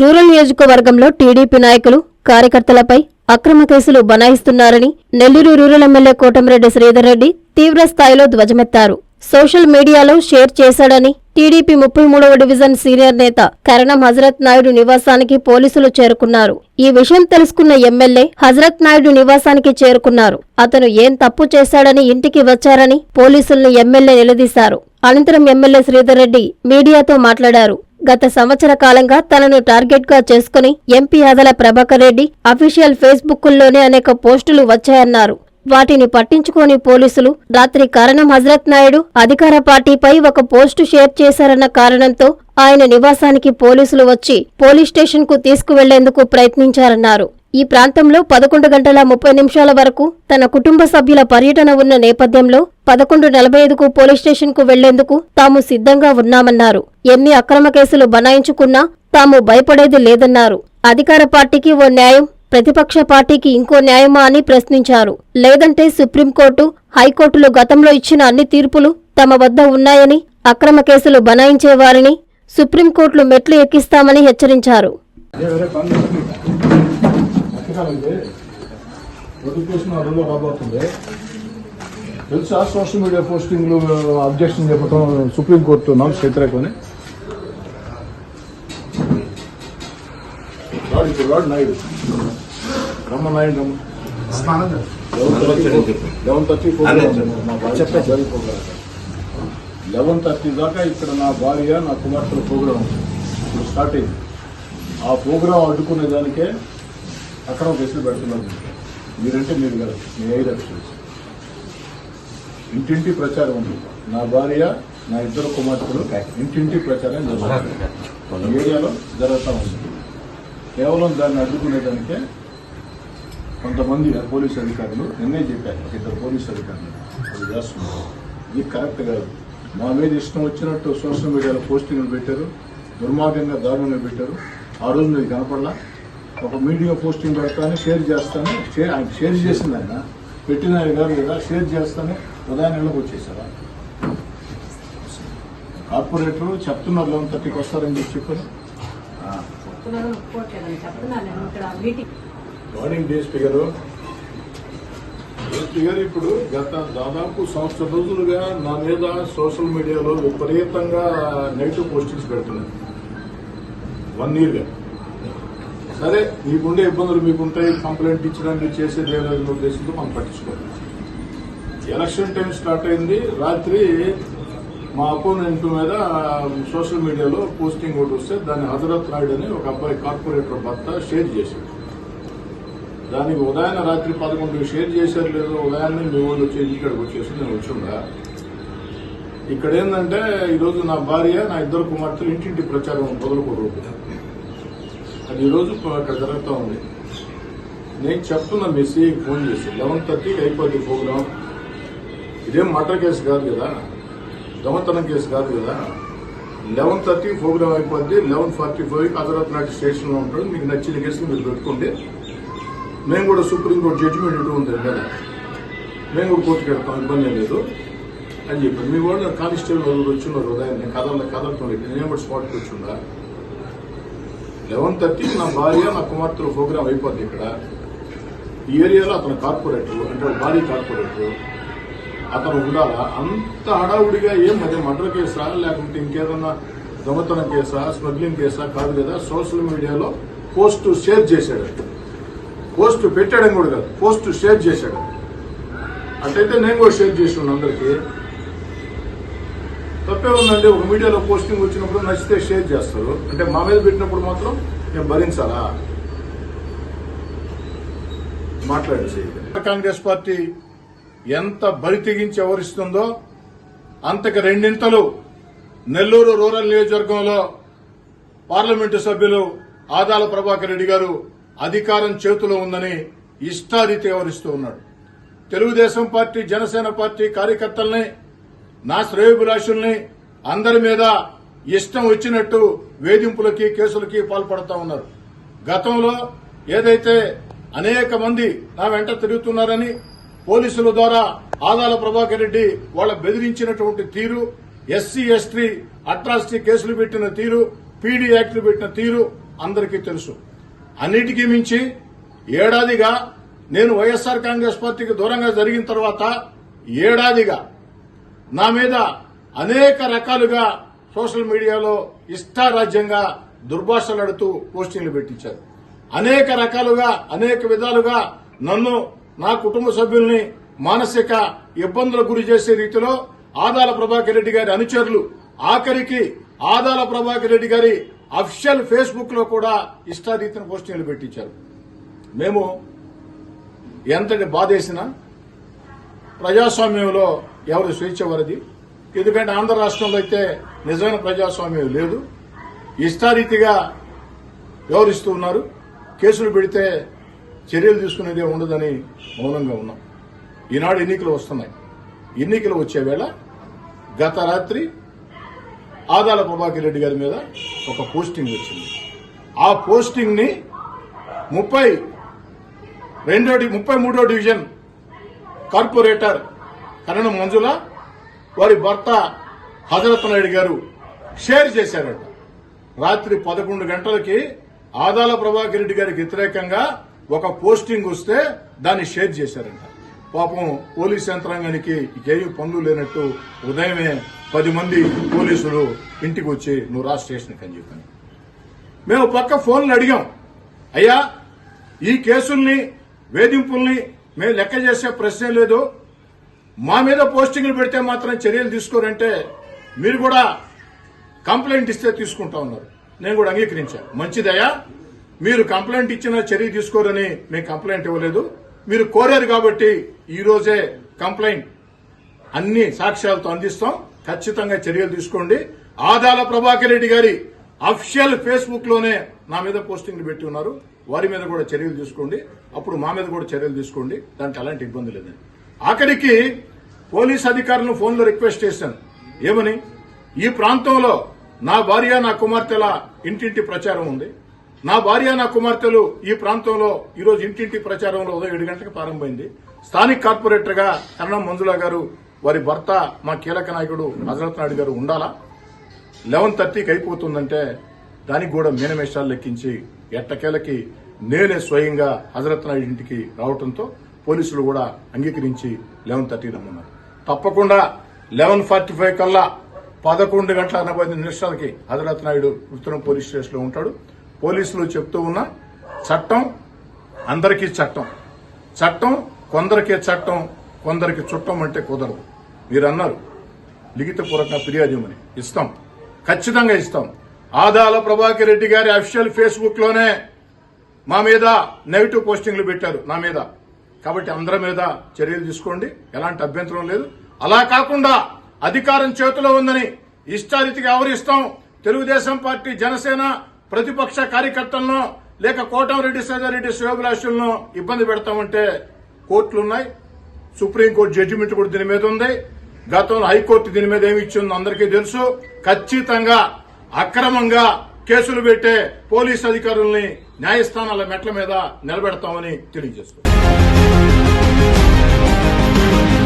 Rural నియోజకవర్గంలో TDP నాయకులు కార్యకర్తలపై అక్రమ కేసులు బనాయిస్తున్నారని నెల్లూరు రూరల్ ఎమ్మెల్యే కోటమిరెడ్డి శ్రీధర్ రెడ్డి తీవ్ర స్థాయిలో ధ్వజమెత్తారు. సోషల్ మీడియాలో షేర్ చేశాడని టీడీపీ ముప్పై మూడవ డివిజన్ సీనియర్ నేత కరణం హజరత్ నాయుడు నివాసానికి పోలీసులు చేరుకున్నారు. ఈ విషయం తెలుసుకున్న ఎమ్మెల్యే హజరత్ నాయుడు నివాసానికి చేరుకున్నారు. అతను ఏం తప్పు చేశాడని ఇంటికి వచ్చారని పోలీసుల్ని ఎమ్మెల్యే నిలదీశారు. అనంతరం ఎమ్మెల్యే శ్రీధర్ రెడ్డి మీడియాతో మాట్లాడారు. గత సంవత్సర కాలంగా తనను టార్గెట్గా చేసుకుని ఎంపీ ఆదల ప్రభాకర్ రెడ్డి అఫీషియల్ ఫేస్బుక్కుల్లోనే అనేక పోస్టులు వచ్చాయన్నారు. వాటిని పట్టించుకోని పోలీసులు రాత్రి కారణం హజరత్ నాయుడు అధికార పార్టీపై ఒక పోస్టు షేర్ చేశారన్న కారణంతో ఆయన నివాసానికి పోలీసులు వచ్చి పోలీస్ స్టేషన్కు తీసుకువెళ్ళేందుకు ప్రయత్నించారన్నారు. ఈ ప్రాంతంలో పదకొండు గంటల ముప్పై నిమిషాల వరకు తన కుటుంబ సభ్యుల పర్యటన ఉన్న నేపథ్యంలో పదకొండు నలభై ఐదుకు పోలీస్ స్టేషన్కు వెళ్ళేందుకు తాము సిద్ధంగా ఉన్నామన్నారు. ఎన్ని అక్రమ కేసులు బనాయించుకున్నా తాము భయపడేది లేదన్నారు. అధికార పార్టీకి ఓ న్యాయం ప్రతిపక్ష పార్టీకి ఇంకో న్యాయమా అని ప్రశ్నించారు. లేదంటే సుప్రీంకోర్టు హైకోర్టులు గతంలో ఇచ్చిన అన్ని తీర్పులు తమ వద్ద ఉన్నాయని అక్రమ కేసులు బనాయించేవారిని సుప్రీంకోర్టులు మెట్లు ఎక్కిస్తామని హెచ్చరించారు. అక్కకాలండి నోటిఫికేషన్ రెండు రాబోతుంది తెలుసా? సోషల్ మీడియా పోస్టింగ్లు అబ్జెక్షన్ చెప్పడం సుప్రీంకోర్టు నామ్స్ వ్యతిరేకమని? రాడు ఇప్పుడు రాడు నాయుడు. రమ్మ నాయుడు రమ్మ. లెవెన్ థర్టీ లెవెన్ థర్టీ దాకా ఇక్కడ నా భార్య నా కుమార్తెల ప్రోగ్రామ్ ఇప్పుడు స్టార్ట్ అయింది ఆ ప్రోగ్రాం అడ్డుకునే దానికే అక్కడ కేసులు పెడుతున్నారు మీరంటే మీరు కదా మీ ఐదు అఫీషియల్స్. ఇంటింటి ప్రచారం ఉంది. నా భార్య నా ఇద్దరు కుమార్తెలు ఇంటింటి ప్రచారం జరుగుతుంది. ఏరియాలో జరుగుతూ ఉంది. కేవలం దాన్ని అడ్డుకునేదానికే కొంతమంది పోలీసు అధికారులు నిన్నే చెప్పారు ఇద్దరు పోలీసు అధికారులు అది చేస్తున్నారు. ఇది కరెక్ట్ కాదు. మా మీద ఇష్టం వచ్చినట్టు సోషల్ మీడియాలో పోస్టింగ్లు పెట్టారు దుర్మార్గంగా దారుణంగా పెట్టారు. ఆ రోజు మీరు కనపడలా? ఒక మీడియా పోస్టింగ్ పెడతాను షేర్ చేస్తాను. షేర్ ఆయన షేర్ చేసింది ఆయన. పెట్టిన ఆయన కాదు కదా షేర్ చేస్తాను. ఉదయం ఇళ్ళకి వచ్చేసారా? కార్పొరేటర్ చెప్తున్నారు లెవెన్ థర్టీకి వస్తారని చెప్పి చెప్పారు. మార్నింగ్ డే స్పీకర్ స్పీకర్ ఇప్పుడు గత దాదాపు సంవత్సరం రోజులుగా నా మీద సోషల్ మీడియాలో విపరీతంగా నెగిటివ్ పోస్టింగ్స్ పెడుతున్నాయి వన్ ఇయర్గా. సరే మీకుండే ఇబ్బందులు మీకుంటాయి కంప్లైంట్ ఇచ్చడానికి చేసేది లేదనే ఉద్దేశంతో మనం పట్టించుకోవాలి ఎలక్షన్ టైం స్టార్ట్ అయింది. రాత్రి మా అపోనెంట్ మీద సోషల్ మీడియాలో పోస్టింగ్ ఒకటి వస్తే దాన్ని హజరత్ రాయుడు అని ఒక అబ్బాయి కార్పొరేటర్ భర్త షేర్ చేశాడు. దానికి ఉదయాన్న రాత్రి పదకొండు షేర్ చేశారు లేదో ఉదయాన్నే మీ వాళ్ళు వచ్చి ఇక్కడికి వచ్చేసి నేను వచ్చిందా ఇక్కడ ఏంటంటే ఈరోజు నా భార్య నా ఇద్దరు కుమార్తెలు ఇంటింటి ప్రచారం మొదలుకోరు అది ఈరోజు అక్కడ జరుగుతూ ఉంది. నేను చెప్తున్నా మెస్సీ ఫోన్ చేసి లెవెన్ థర్టీకి అయిపోద్ది ప్రోగ్రామ్ ఇదేం మటర్ కేసు కాదు కదా? దొంగతనం కేసు కాదు కదా? లెవెన్ థర్టీ ప్రోగ్రామ్ అయిపోద్ది లెవెన్ ఫార్టీ ఫైవ్ హజరత్ నాటి స్టేషన్లో ఉంటాడు. మీకు నచ్చిన కేసులు మీరు పెట్టుకోండి. మేము కూడా సుప్రీంకోర్టు జడ్జిమెంట్ ఇటు ఉంది కదా? మేము కూడా కోర్టుకి వెళ్తాం ఇబ్బంది లేదు అని చెప్పి మీ వాళ్ళు కానిస్టేబుల్ వాళ్ళు వచ్చిన్నారు ఉదయం నేను కథల్లో కథలతో నేను కూడా స్పాట్కి వచ్చిందా? లెవెన్ థర్టీకి నా భార్య నా కుమార్తెలు ప్రోగ్రామ్ అయిపోద్ది ఇక్కడ. ఈ ఏరియాలో అతను కార్పొరేటర్ అంటే భారీ కార్పొరేటర్. అతను ఉండాలా? అంత హడావుడిగా ఏం? అదే మర్డర్ కేసా? లేకుంటే ఇంకేదన్నా దొంగతనం కేసా? స్మగ్లింగ్ కేసా? కాదు కదా సోషల్ మీడియాలో పోస్ట్ షేర్ చేశాడు. పోస్ట్ పెట్టాడని కూడా కాదు పోస్ట్ షేర్ చేశాడు. అట్లయితే నేను కూడా షేర్ చేసి ఉన్నాను అందరికీ. తప్పే ఉందండి. ఒక మీడియాలో పోస్టింగ్ వచ్చినప్పుడు నచ్చితే షేర్ చేస్తారు. అంటే మా మీద పెట్టినప్పుడు మాత్రం నేను భరించాలా? మాట్లాడేసి కాంగ్రెస్ పార్టీ ఎంత బరి తెగించి ఎవరిస్తుందో అంతకు రెండింతలు నెల్లూరు రూరల్ నియోజకవర్గంలో పార్లమెంటు సభ్యులు ఆదాల ప్రభాకర్ రెడ్డి గారు అధికారం చేతిలో ఉందని ఇష్టారీతి వ్యవహరిస్తూ ఉన్నాడు. తెలుగుదేశం పార్టీ జనసేన పార్టీ కార్యకర్తల్ని నా శ్రేయోభిలాషుల్ని అందరి మీద ఇష్టం వచ్చినట్టు వేధింపులకి కేసులకి పాల్పడతా ఉన్నారు. గతంలో ఏదైతే అనేక మంది నా వెంట తిరుగుతున్నారని పోలీసుల ద్వారా ఆదాల ప్రభాకర్ రెడ్డి వాళ్ళ బెదిరించినటువంటి తీరు ఎస్సీ ఎస్టీ అట్రాసిటీ కేసులు పెట్టిన తీరు పీడీ యాక్టులు పెట్టిన తీరు అందరికీ తెలుసు. అన్నిటికీ మించి ఏడాదిగా నేను వైఎస్ఆర్ కాంగ్రెస్ పార్టీకి దూరంగా జరిగిన తర్వాత ఏడాదిగా నా మీద అనేక రకాలుగా సోషల్ మీడియాలో ఇష్టారాజ్యంగా దుర్భాషలాడుతూ పోస్టింగ్లు పెట్టించారు. అనేక రకాలుగా అనేక విధాలుగా నన్ను నా కుటుంబ సభ్యుల్ని మానసిక ఇబ్బందులకు గురి చేసే రీతిలో ఆదాల ప్రభాకర్ రెడ్డి గారి అనుచరులు ఆఖరికి ఆదాల ప్రభాకర్ రెడ్డి గారి అఫిషియల్ ఫేస్బుక్లో కూడా ఇష్టారీతిని పోస్టింగ్లు పెట్టించారు. మేము ఎంతటి బాధేసినా ప్రజాస్వామ్యంలో ఎవరు స్వేచ్ఛ వరది? ఎందుకంటే ఆంధ్ర రాష్ట్రంలో అయితే నిజమైన ప్రజాస్వామ్యం లేదు. ఇష్టారీతిగా వ్యవహరిస్తూ ఉన్నారు. కేసులు పెడితే చర్యలు తీసుకునేదే ఉండదని మౌనంగా ఉన్నాం. ఈనాడు ఎన్నికలు వస్తున్నాయి. ఎన్నికలు వచ్చే వేళ గత రాత్రి ఆదాల ప్రభాకర్ రెడ్డి గారి మీద ఒక పోస్టింగ్ వచ్చింది. ఆ పోస్టింగ్ని ముప్పై రెండో ముప్పై మూడో డివిజన్ కార్పొరేటర్ కరణం మంజుల వారి భర్త హజరత్ నాయుడు గారు షేర్ చేశారట. రాత్రి పదకొండు గంటలకి ఆదాల ప్రభాకర్ రెడ్డి గారికి వ్యతిరేకంగా ఒక పోస్టింగ్ వస్తే దాన్ని షేర్ చేశారంట. పాపం పోలీస్ యంత్రాంగానికి ఏమి పనులు లేనట్టు ఉదయమే పది మంది పోలీసులు ఇంటికి వచ్చి నువ్వు రా స్టేషన్కి అని చెప్పని మేము పక్క ఫోన్లు అడిగాం. అయ్యా ఈ కేసుల్ని వేధింపుల్ని మేము లెక్క చేసే ప్రశ్నే లేదు. మా మీద పోస్టింగ్లు పెడితే మాత్రం చర్యలు తీసుకోరంటే మీరు కూడా కంప్లైంట్ ఇస్తే తీసుకుంటా ఉన్నారు. నేను కూడా అంగీకరించాను మంచిదయ్యా. మీరు కంప్లైంట్ ఇచ్చిన చర్య తీసుకోరని మేము కంప్లైంట్ ఇవ్వలేదు. మీరు కోరారు కాబట్టి ఈరోజే కంప్లైంట్ అన్ని సాక్ష్యాలతో అందిస్తాం. ఖచ్చితంగా చర్యలు తీసుకోండి. ఆదాల ప్రభాకర్ రెడ్డి గారి అఫిషియల్ ఫేస్బుక్లోనే నా మీద పోస్టింగ్లు పెట్టి ఉన్నారు. వారి మీద కూడా చర్యలు తీసుకోండి. అప్పుడు మా మీద కూడా చర్యలు తీసుకోండి. దానికి అలాంటి ఇబ్బంది లేదండి. ఆఖరికి పోలీస్ అధికారులను ఫోన్లో రిక్వెస్ట్ చేశాను. ఏమని? ఈ ప్రాంతంలో నా భార్య నా కుమార్తెల ఇంటింటి ప్రచారం ఉంది. నా భార్య నా కుమార్తెలు ఈ ప్రాంతంలో ఈరోజు ఇంటింటి ప్రచారంలో ఉదయం ఏడు గంటలకు ప్రారంభమైంది. స్థానిక కార్పొరేటర్గా కరణం మంజులా గారు వారి భర్త మా కీలక నాయకుడు హజరత్ నాయుడు గారు ఉండాలా? లెవెన్ థర్టీకి అయిపోతుందంటే దానికి కూడా మీనమేషాలు లెక్కించి ఎట్టకేలకి నేనే స్వయంగా హజరత్ నాయుడు ఇంటికి రావడంతో పోలీసులు కూడా అంగీకరించి లెవెన్ థర్టీ రమ్మన్నారు. తప్పకుండా లెవెన్ ఫార్టీ ఫైవ్ కల్లా పదకొండు గంటల ఎనభై ఐదు నిమిషాలకి హజరత్ నాయుడు ఉత్తరం పోలీస్ స్టేషన్లో ఉంటాడు. పోలీసులు చెప్తూ ఉన్న చట్టం అందరికీ చట్టం. చట్టం కొందరికే చట్టం కొందరికి చుట్టం అంటే కుదరదు. మీరు అన్నారు లిఖితపూర్వక ఫిర్యాదు ఇవ్వమని. ఇస్తాం. ఖచ్చితంగా ఇస్తాం. ఆదాల ప్రభాకర్ రెడ్డి గారి అఫిషియల్ ఫేస్బుక్లోనే మా మీద నెగిటివ్ పోస్టింగ్లు పెట్టారు నా మీద. కాబట్టి అందరి మీద చర్యలు తీసుకోండి. ఎలాంటి అభ్యంతరం లేదు. అలా కాకుండా అధికారం చేతిలో ఉందని ఇష్టారీతికి వ్యవహరిస్తాం తెలుగుదేశం పార్టీ జనసేన ప్రతిపక్ష కార్యకర్తలను లేక కోటమిరెడ్డి సజారెడ్డి శివభిలాషులను ఇబ్బంది పెడతామంటే కోర్టులున్నాయి. సుప్రీంకోర్టు జడ్జిమెంట్ కూడా దీని మీద ఉంది. గతంలో హైకోర్టు దీని మీద ఏమి ఇచ్చిందో అందరికీ తెలుసు. ఖచ్చితంగా అక్రమంగా కేసులు పెట్టే పోలీస్ అధికారుల్ని న్యాయస్థానాల మెట్ల మీద నిలబెడతామని Thank you.